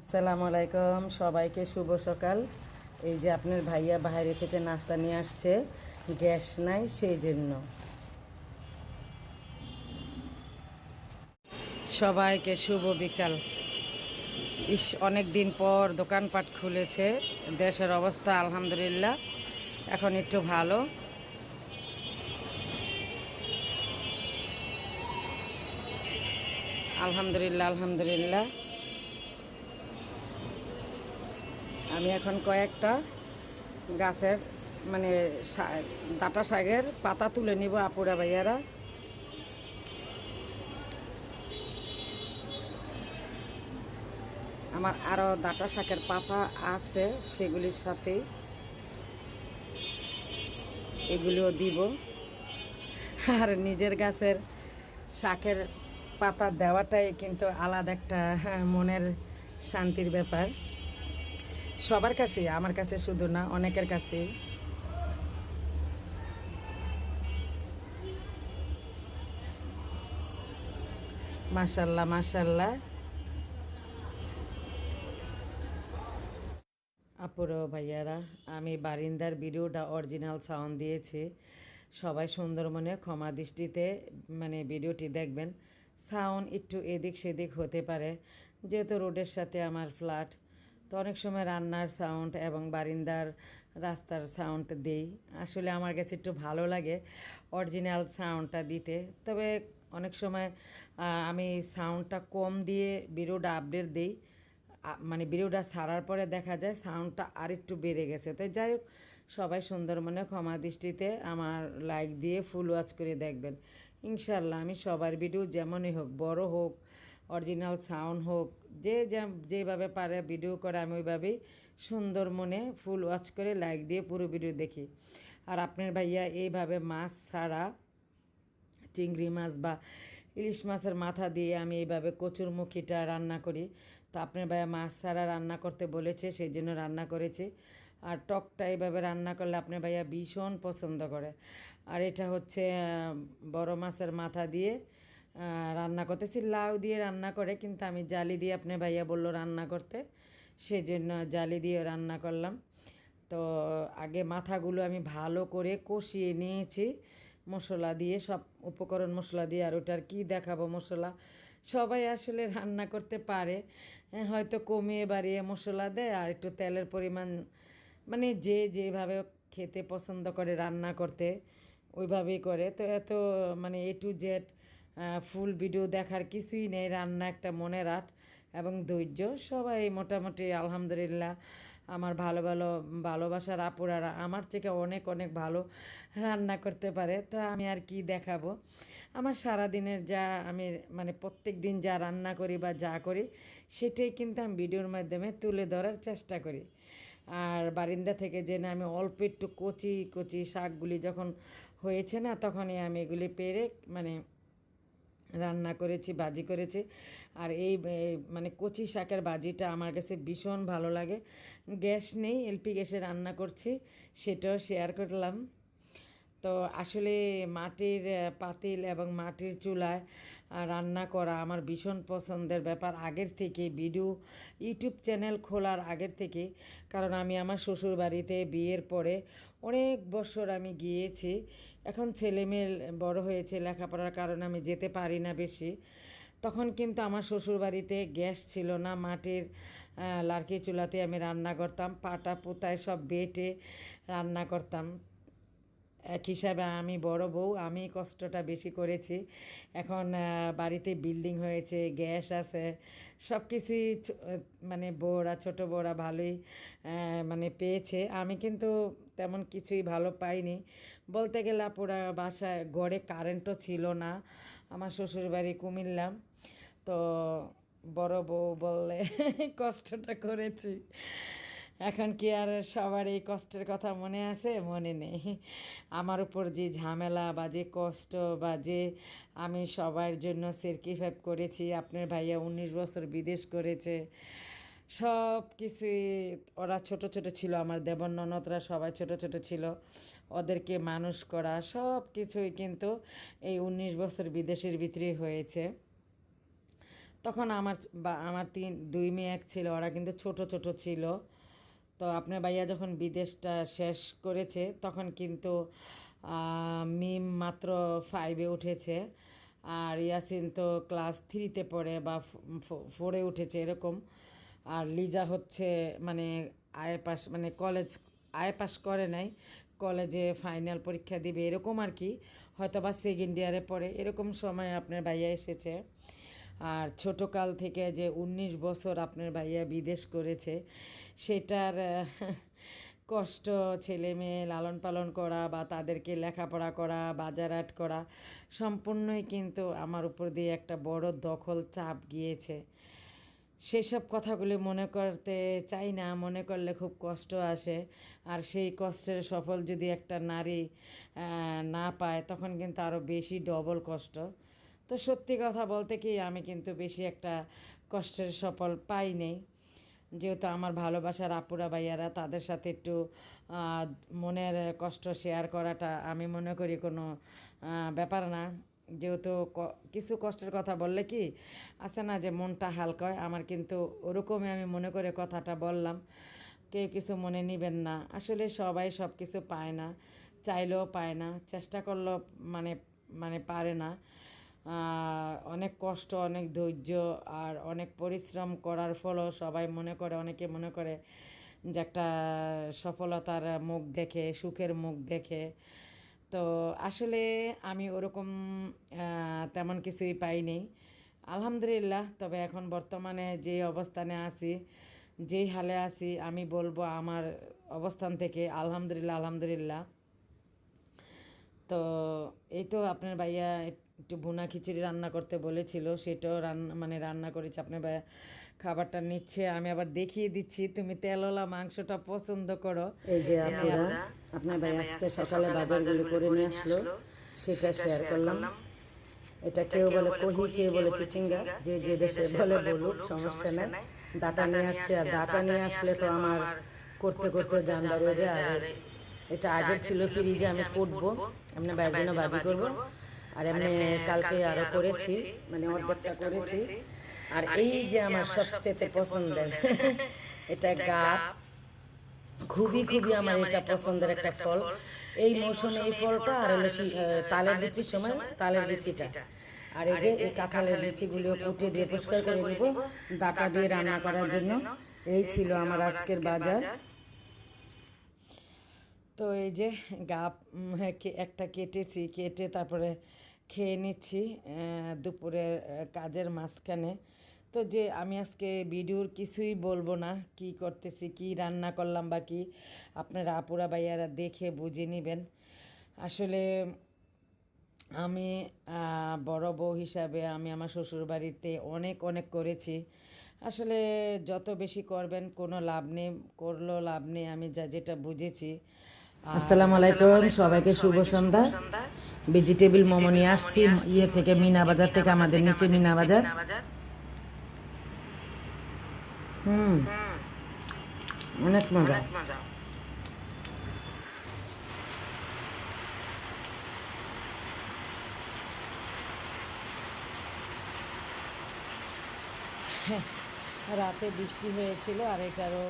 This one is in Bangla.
আসসালামু আলাইকুম, সবাইকে শুভ সকাল। এই যে আপনার ভাইয়া বাইরে থেকে নাস্তা নিয়ে আসছে, গ্যাস নাই সেই জন্য সবাইকে শুভ বিকাল। ইস, অনেক দিন পর দোকানপাট খুলেছে, দেশের অবস্থা আলহামদুলিল্লাহ, এখন একটু ভালো। আলহামদুলিল্লাহ আলহামদুলিল্লাহ। আমি এখন কয়েকটা গাছের মানে ডাটা শাকের পাতা তুলে নিব আপুরা ভাইয়ারা। আমার আরও ডাটা শাকের পাতা আছে সেগুলির সাথে এগুলিও দিব। আর নিজের গাছের শাকের পাতা দেওয়াটাই কিন্তু আলাদা একটা হ্যাঁ, মনের শান্তির ব্যাপার। সবার কাছে আমার কাছে শুধু না, অনেকের কাছে মাশাল্লাহ মাশাল্লাহ। আপুরো ভাইয়ারা, আমি বারিন্দার ভিডিওটা অরিজিনাল সাউন্ড দিয়েছি। সবাই সুন্দর মনে ক্ষমা দৃষ্টিতে মানে ভিডিওটি দেখবেন। সাউন্ড একটু এদিক সেদিক হতে পারে। যেহেতু রোডের সাথে আমার ফ্ল্যাট তো অনেক সময় রান্নার সাউন্ড এবং বারিন্দার রাস্তার সাউন্ড দেই। আসলে আমার কাছে একটু ভালো লাগে অরিজিনাল সাউন্ডটা দিতে। তবে অনেক সময় আমি সাউন্ডটা কম দিয়ে ভিডিওটা আপডেট দিই। মানে ভিডিওটা সারার পরে দেখা যায় সাউন্ডটা আর একটু বেড়ে গেছে। তো যাই হোক, সবাই সুন্দর মনে ক্ষমা দৃষ্টিতে আমার লাইক দিয়ে ফুল ওয়াচ করে দেখবেন। ইনশাল্লাহ আমি সবার ভিডিও যেমনই হোক, বড় হোক অরিজিনাল সাউন্ড হোক, যে যেভাবে পারে ভিডিও করে, আমি ওইভাবেই সুন্দর মনে ফুল ওয়াচ করে লাইক দিয়ে পুরো ভিডিও দেখি। আর আপনার ভাইয়া এইভাবে মাছ ছাড়া, চিংড়ি মাছ বা ইলিশ মাছের মাথা দিয়ে আমি এইভাবে কচুরমুখিটা রান্না করি। তো আপনার ভাইয়া মাছ ছাড়া রান্না করতে বলেছে, সেই জন্য রান্না করেছি। আর টকটা এইভাবে রান্না করলে আপনার ভাইয়া ভীষণ পছন্দ করে। আর এটা হচ্ছে বড় মাছের মাথা দিয়ে রান্না করতেছি লাউ দিয়ে রান্না করে কিন্তু আমি জালি দিয়ে আপনার ভাইয়া বলল রান্না করতে। সেই জন্য জালি দিয়ে রান্না করলাম। তো আগে মাথাগুলো আমি ভালো করে কষিয়ে নিয়েছি। মশলা দিয়ে সব উপকরণ মশলা দিয়ে আর ওটার কি দেখাবো মশলা? সবাই আসলে রান্না করতে পারে। হ্যাঁ, হয়তো কমিয়ে বাড়িয়ে মশলা দেয় আর একটু তেলের পরিমাণ মানে যে যেভাবে খেতে পছন্দ করে রান্না করতে ওইভাবেই করে। তো এত মানে A to Z full video দেখার কিছুই নেই, রান্না একটা মনের আট এবং ধৈর্য, সবাই মোটামুটি আলহামদুলিল্লাহ। আমার ভালো ভালো ভালোবাসার আপুরারা আমার থেকে অনেক অনেক ভালো রান্না করতে পারে, তো আমি আর কি দেখাবো। আমার সারা দিনের যা আমি মানে প্রত্যেক দিন যা রান্না করি বা যা করি, সেটাই কিন্তু আমি ভিডিওর মাধ্যমে তুলে ধরার চেষ্টা করি। আর বারিন্দা থেকে যে না আমি অল্প একটু কচি কচি শাকগুলি যখন হয়েছে না, তখনই আমি এগুলি পেরে মানে রান্না করেছি, ভাজি করেছি। আর এই মানে কচি শাকের ভাজিটা আমার কাছে ভীষণ ভালো লাগে। গ্যাস নেই এলপি গ্যাসে রান্না করছি, সেটাও শেয়ার করলাম। তো আসলে মাটির পাতিল এবং মাটির চুলায় রান্না করা আমার ভীষণ পছন্দের ব্যাপার। আগের থেকে ভিডিও, ইউটিউব চ্যানেল খোলার আগের থেকে, কারণ আমি আমার শ্বশুর বাড়িতে বিয়ের পরে অনেক বছর আমি গিয়েছি। এখন ছেলে মেয়ে বড় হয়েছে, লেখাপড়ার কারণে আমি যেতে পারি না বেশি। তখন কিন্তু আমার শ্বশুরবাড়িতে গ্যাস ছিল না, মাটির লার্কি চুলাতে আমি রান্না করতাম, পাটা, পোতায় সব বেটে রান্না করতাম। এক হিসাবে আমি বড় বউ, আমি কষ্টটা বেশি করেছি। এখন বাড়িতে বিল্ডিং হয়েছে, গ্যাস আছে সব কিছুই মানে বউরা, ছোট বউরা ভালোই মানে পেয়েছে। আমি কিন্তু তেমন কিছুই ভালো পাইনি। বলতে গেলে পুরা বাসায় গড়ে কারেন্টও ছিল না। আমার শ্বশুরবাড়ি কুমিল্লা। তো বড় বউ বললে কষ্টটা করেছি। এখন কি আর সবার এই কষ্টের কথা মনে আছে? মনে নেই। আমার উপর যে ঝামেলা বা যে কষ্ট বা যে আমি সবার জন্য সেরকিফাইভ করেছি, আপনার ভাইয়া উনিশ বছর বিদেশ করেছে, সব কিছুই ওরা ছোট ছোট ছিল। আমার দেবর ননদরা সবাই ছোট ছোট ছিল। ওদেরকে মানুষ করা, সব কিছুই কিন্তু এই উনিশ বছর বিদেশের ভিতরেই হয়েছে। তখন আমার বা আমার তিন, দুই মেয়ে এক ছিল। ওরা কিন্তু ছোট ছোট ছিল। তো আপনার ভাইয়া যখন বিদেশটা শেষ করেছে, তখন কিন্তু মিম মাত্র ফাইভে উঠেছে। আর ইয়াসিন তো ক্লাস থ্রিতে পড়ে বা ফোরে উঠেছে এরকম। আর লিজা হচ্ছে মানে আয় পাস মানে কলেজ আয় পাস করে নাই। কলেজে ফাইনাল পরীক্ষা দিবে এরকম আর কি। হয়তো বা সেকেন্ড ইয়ারে পড়ে। এরকম সময় আপনার ভাইয়া এসেছে। আর ছোটোকাল থেকে যে উনিশ বছর আপনার ভাইয়া বিদেশ করেছে, সেটার কষ্ট ছেলে মেয়ে লালন পালন করা বা তাদেরকে লেখাপড়া করা, বাজার আট করা, সম্পূর্ণই কিন্তু আমার উপর দিয়ে একটা বড় দখল চাপ গিয়েছে। সেসব কথাগুলি মনে করতে চাই না, মনে করলে খুব কষ্ট আসে। আর সেই কষ্টের সফল যদি একটা নারী না পায়, তখন কিন্তু আরও বেশি ডবল কষ্ট। তো সত্যি কথা বলতে কি, আমি কিন্তু বেশি একটা কষ্টের সফল পাই নেই। যেহেতু আমার ভালোবাসার আপুরা ভাইয়ারা তাদের সাথে একটু মনের কষ্ট শেয়ার করাটা আমি মনে করি কোনো ব্যাপার না। যেহেতু কিছু কষ্টের কথা বললে কি, আছে না যে মনটা হালকা হয়, আমার কিন্তু ওরকমই আমি মনে করে কথাটা বললাম। কেউ কিছু মনে নেবেন না। আসলে সবাই সব কিছু পায় না, চাইলেও পায় না, চেষ্টা করলেও মানে মানে পারে না। অনেক কষ্ট, অনেক ধৈর্য আর অনেক পরিশ্রম করার ফলও সবাই মনে করে, অনেকে মনে করে যে একটা সফলতার মুখ দেখে, সুখের মুখ দেখে। তো আসলে আমি ওরকম তেমন কিছুই পাইনি। আলহামদুলিল্লাহ, তবে এখন বর্তমানে যে অবস্থানে আছি, যেই হালে আছি, আমি বলব আমার অবস্থান থেকে আলহামদুলিল্লাহ আলহামদুলিল্লাহ। তো এই তো আপনার ভাইয়া একটু ভুনা খিচুড়ি রান্না করতে বলেছিল সেটাও রান্না মানে রান্না করেছে আপনার ভাইয়া খাবারটা নিচ্ছে আমি আবার দেখিয়ে দিচ্ছি তুমি তেলওয়ালা মাংসটা পছন্দ করো। এই যে আপনারা আপনার ভাই আজকে সকালে বাজারগুলো করে নিয়ে আসলো সেটা শেয়ার করলাম। এটা কেউ বলে কহি কেউ বলে চিচিঙ্গা যে যে দেশে বলে বলুক সমস্যা নাই। ডাটা নিয়ে আসছে আর ডাটা নিয়ে আসলে তো আমার করতে করতে জান বাড়িয়ে যায় আর এটা আগের ছিল ফ্রিজে আমি ফুটবো। এমনি বাইরের জন্য বাজি করব। আর এমনি কালকে আরও করেছি মানে অর্ধেকটা করেছি। আর এই যে আমার সবচেয়ে পছন্দের এটা গাপ। খুবই খুবই আমার এটা পছন্দের একটা ফল। এই মৌসুমে এই ফলটা আর হলো তালের লিচির সময় তালের লিচিটা আর এই যে এই কাঁঠালের লিচিগুলো কুটে দিয়ে পরিষ্কার করে নিব ডাটা দিয়ে রান্না করার জন্য। এই ছিল আমার আজকের বাজার। তো এই যে কে- একটা কেটেছি, কেটে তারপরে খেয়ে নিচ্ছি দুপুরের কাজের মাঝখানে। তো যে আমি আজকে ভিডিওর কিছুই বলব না, কি করতেছি, কি রান্না করলাম বা কি, আপনারা আপুরা ভাইয়ারা দেখে বুঝে নেবেন। আসলে আমি বড় বউ হিসাবে আমি আমার শ্বশুর বাড়িতে অনেক অনেক করেছি। আসলে যত বেশি করবেন, কোনো লাভ নেই, করলেও লাভ নেই, আমি যা যেটা বুঝেছি। আসসালামু আলাইকুম সবাইকে শুভ সন্ধ্যা। ভেজিটেবিল মোমো নিয়ে আসছি ইয়ে থেকে মিনা বাজার থেকে আমাদের নিচে মিনা বাজার হুম। অনেক মজা। রাতে বৃষ্টি হয়েছিল আর এটারও